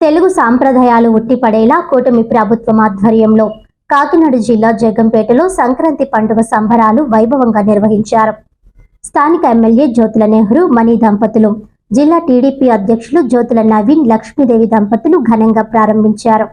తెలుగు సాంప్రదాయాలు ఉట్టిపడేలా కూటమి ప్రభుత్వం ఆధ్వర్యంలో కాకినాడ జిల్లా జగంపేటలో సంక్రాంతి పండుగ సంబరాలు వైభవంగా నిర్వహించారు. స్థానిక ఎమ్మెల్యే జ్యోతుల నెహ్రూ మణి దంపతులు జిల్లా టీడీపీ అధ్యక్షులు జ్యోతుల నవీన్ లక్ష్మీదేవి దంపతులు ఘనంగా ప్రారంభించారు.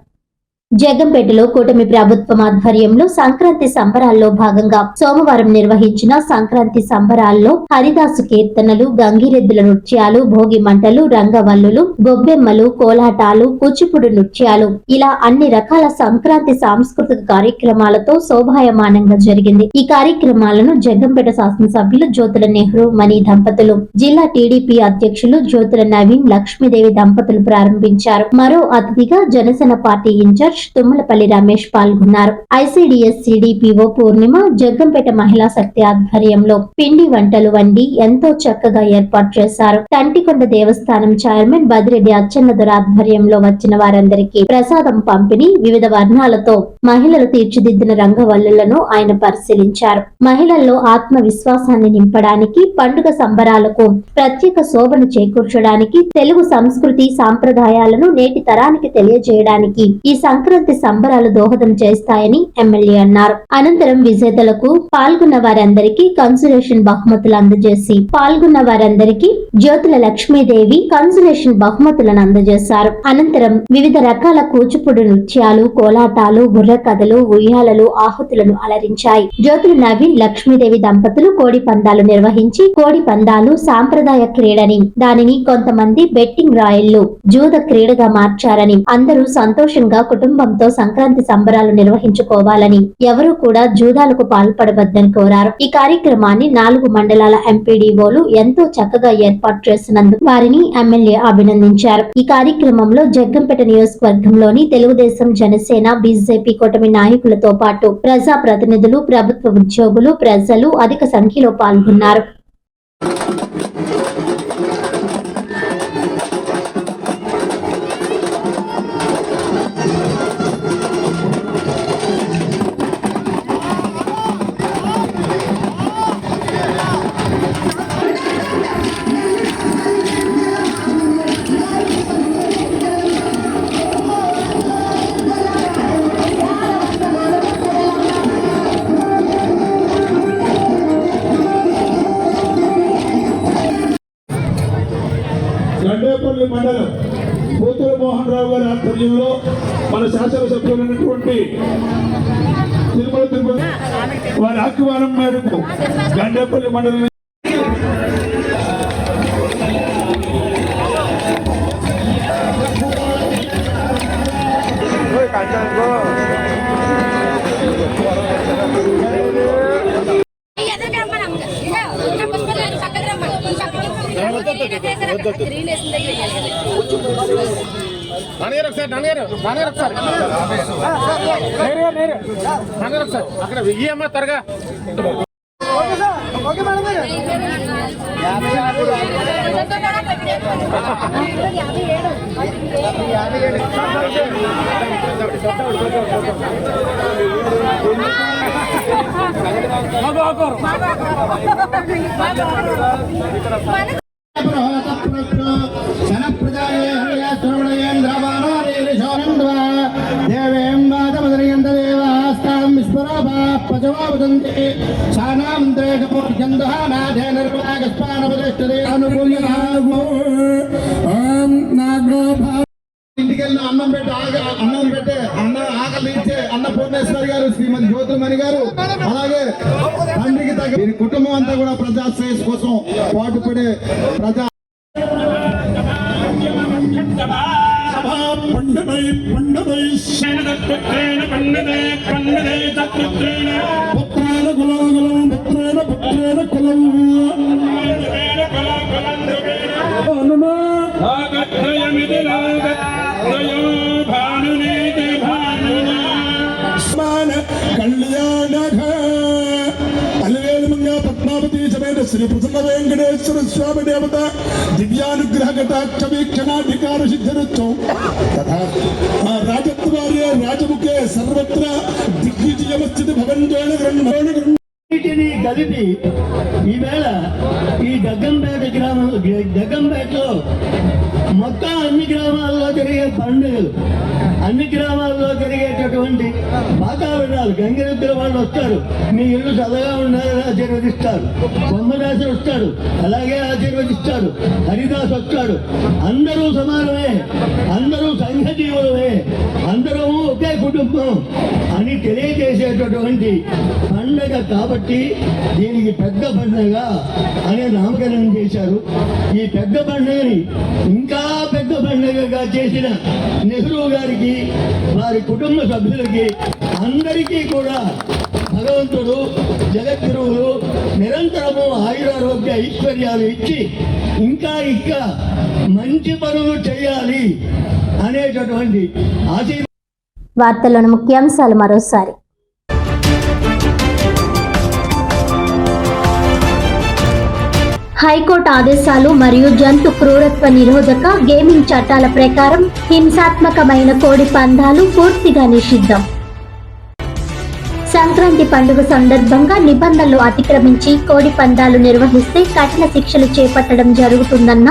జగంపేటలో కూటమి ప్రభుత్వం ఆధ్వర్యంలో సంక్రాంతి సంబరాల్లో భాగంగా సోమవారం నిర్వహించిన సంక్రాంతి సంబరాల్లో హరిదాసు కీర్తనలు గంగిరెద్దుల నృత్యాలు భోగి మంటలు రంగవల్లులు గొబ్బెమ్మలు కోలాటాలు కూచిపూడి నృత్యాలు. ఇలా అన్ని రకాల సంక్రాంతి సాంస్కృతిక కార్యక్రమాలతో శోభాయమానంగా జరిగింది. ఈ కార్యక్రమాలను జగంపేట శాసనసభ్యులు జ్యోతుల నెహ్రూ మణి దంపతులు జిల్లా టీడీపీ అధ్యక్షులు జ్యోతుల నవీన్ లక్ష్మీదేవి దంపతులు ప్రారంభించారు. మరో అతిథిగా జనసేన పార్టీ ఇన్ఛార్జ్ తుమ్మలపల్లి రమేష్ పాల్గొన్నారు. ఐసీడీఎస్ సిడిపిఓ పూర్ణిమ జగ్గంపేట మహిళా శక్తి ఆధ్వర్యంలో పిండి వంటలు వండి ఎంతో చక్కగా ఏర్పాటు చేశారు. తంటికొండ దేవస్థానం చైర్మన్ బదిరెడ్డి అచ్చెన్నదొర ఆధ్వర్యంలో వచ్చిన వారందరికీ ప్రసాదం పంపిణీ వివిధ వర్ణాలతో మహిళలు తీర్చిదిద్దిన రంగవల్లులను ఆయన పరిశీలించారు. మహిళల్లో ఆత్మవిశ్వాసాన్ని నింపడానికి పండుగ సంబరాలకు ప్రత్యేక శోభను చేకూర్చడానికి తెలుగు సంస్కృతి సాంప్రదాయాలను నేటి తరానికి తెలియజేయడానికి ఈ సంక్రాంతి సంబరాలు దోహదం చేస్తాయని ఎమ్మెల్యే అన్నారు. అనంతరం విజేతలకు పాల్గొన్న వారందరికీ కన్సులేషన్ బహుమతులు అందజేసి పాల్గొన్న వారందరికీ జ్యోతుల లక్ష్మీదేవి కన్సులేషన్ బహుమతులను అందజేశారు. అనంతరం వివిధ రకాల కూచిపూడి నృత్యాలు కోలాటాలు బుర్ర కథలు ఉయ్యాలలు ఆహుతులను అలరించాయి. జ్యోతుల నవీన్ లక్ష్మీదేవి దంపతులు కోడి పందాలు నిర్వహించి కోడి పందాలు సాంప్రదాయ క్రీడని దానిని కొంతమంది బెట్టింగ్ రాయళ్ళు జూద క్రీడగా మార్చారని అందరూ సంతోషంగా కుటుంబంతో సంక్రాంతి సంబరాలు నిర్వహించుకోవాలని ఎవరూ కూడా జూదాలకు పాల్పడవద్దని కోరారు. ఈ కార్యక్రమాన్ని నాలుగు మండలాల ఎంపీడీఓలు ఎంతో చక్కగా ఏర్పాటు చేసినందుకు వారిని ఎమ్మెల్యే అభినందించారు. ఈ కార్యక్రమంలో జగ్గంపేట నియోజకవర్గంలోని తెలుగుదేశం జనసేన బీజేపీ కూటమి నాయకులతో పాటు ప్రజా ప్రతినిధులు ప్రభుత్వ ఉద్యోగులు ప్రజలు అధిక సంఖ్యలో పాల్గొన్నారు. ఆధ్వర్యంలో మన శాసనసభ్యులైనటువంటి తిరుమల తిరుపతి వారి ఆహ్వానం మేరకు గండేపల్లి మండలం నాన్నగారు ఒకసారి నాన్నగారు నాన్నగారు ఒకసారి. నేరు నేరు. నాన్నగారు ఒకసారి అక్కడ ఇయ్యమ్మా త్వరగా. ఇంటికి ఇంటికెళ్ళిన అన్నం పెట్టి ఆగ అన్నం పెట్టే అన్న ఆకలి ఇచ్చే అన్న పూర్ణేశ్వరి గారు శ్రీమతి జ్యోతిమణి గారు అలాగే తండ్రికి తగ్గ వీరి కుటుంబం అంతా కూడా ప్రజా శ్రేయస్ కోసం పాటుపడే ప్రజా పండుగ పండుగ పండుగ పండితే తత్పుత్రేణ పుత్రాల కులగులం పుత్రేణ పుత్రేణ కులం కళ్యాణ అలివేలుమంగా శ్రీ ప్రసన్న వెంకటేశ్వర స్వామి దేవత దివ్యానుగ్రహ కటాక్ష వీక్షణాధికార సిద్ధిరుత్వం తథా రాజ രാജമുഖേ സർവത്ര ദിഗ്വിജയമസ്ഥിത ഭവൻ ദ്രോണ కలిపి ఈవేళ ఈ గగ్గంపేట గ్రామం గగ్గంపేటలో మొత్తం అన్ని గ్రామాల్లో జరిగే పండుగలు అన్ని గ్రామాల్లో జరిగేటటువంటి వాతావరణాలు. గంగిరెద్దుల వాళ్ళు వస్తారు. మీ ఇల్లు చదగా ఉండాలని ఆశీర్వదిస్తారు. బొమ్మదాసు వస్తాడు. అలాగే ఆశీర్వదిస్తాడు. హరిదాస్ వస్తాడు. అందరూ సమానమే. అందరూ సంఘజీవులమే. అందరూ ఒకే కుటుంబం అని తెలియజేసేటటువంటి పండగ కాబట్టి దీనికి పెద్ద పండుగ అనే నామకరణం చేశారు. ఈ పెద్ద పండుగని ఇంకా పెద్ద పండుగగా చేసిన నెహ్రూ గారికి వారి కుటుంబ సభ్యులకి అందరికీ కూడా భగవంతుడు జగద్గురువులు నిరంతరము ఆయురారోగ్య ఐశ్వర్యాలు ఇచ్చి ఇంకా ఇంకా మంచి పనులు చేయాలి అనేటటువంటి ఆశీర్వాదం. వార్తల్లోని ముఖ్యాంశాలు మరోసారి. హైకోర్టు ఆదేశాలు మరియు జంతు క్రూరత్వ నిరోధక గేమింగ్ చట్టాల ప్రకారం హింసాత్మకమైన కోడి పందాలు పూర్తిగా నిషిద్ధం. సంక్రాంతి పండుగ సందర్భంగా నిబంధనలు అతిక్రమించి కోడి పందాలు నిర్వహిస్తే కఠిన శిక్షలు చేపట్టడం జరుగుతుందన్న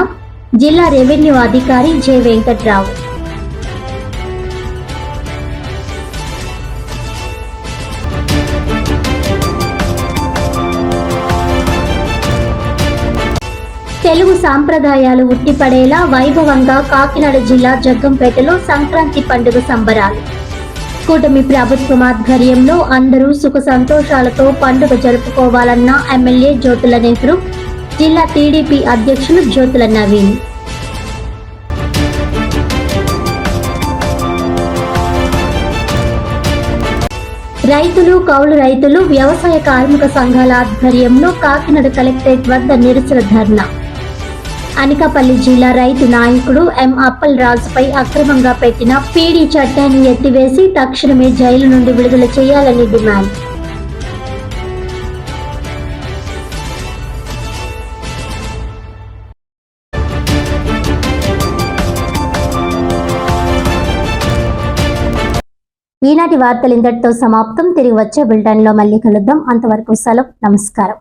జిల్లా రెవెన్యూ అధికారి జె వెంకట్రావు. తెలుగు సాంప్రదాయాలు ఉట్టిపడేలా వైభవంగా కాకినాడ జిల్లా జగ్గంపేటలో సంక్రాంతి పండుగ సంబరాలు. కూటమి ప్రభుత్వం ఆధ్వర్యంలో అందరూ సుఖ సంతోషాలతో పండుగ జరుపుకోవాలన్న ఎమ్మెల్యే జ్యోతుల నెహ్రూ జిల్లా టీడీపీ అధ్యక్షులు జ్యోతుల నవీన్. రైతులు కౌలు రైతులు వ్యవసాయ కార్మిక సంఘాల ఆధ్వర్యంలో కాకినాడ కలెక్టరేట్ వద్ద నిరసన ధర్నా. అనకాపల్లి జిల్లా రైతు నాయకుడు ఎం అప్పల్ రాజుపై అక్రమంగా పెట్టిన పీడీ చట్టాన్ని ఎత్తివేసి తక్షణమే జైలు నుండి విడుదల చేయాలని డిమాండ్. ఈనాటి వార్తలు ఇంతటితో సమాప్తం. తిరిగి వచ్చే బిల్టన్లో మళ్ళీ కలుద్దాం. అంతవరకు సెలవు. నమస్కారం.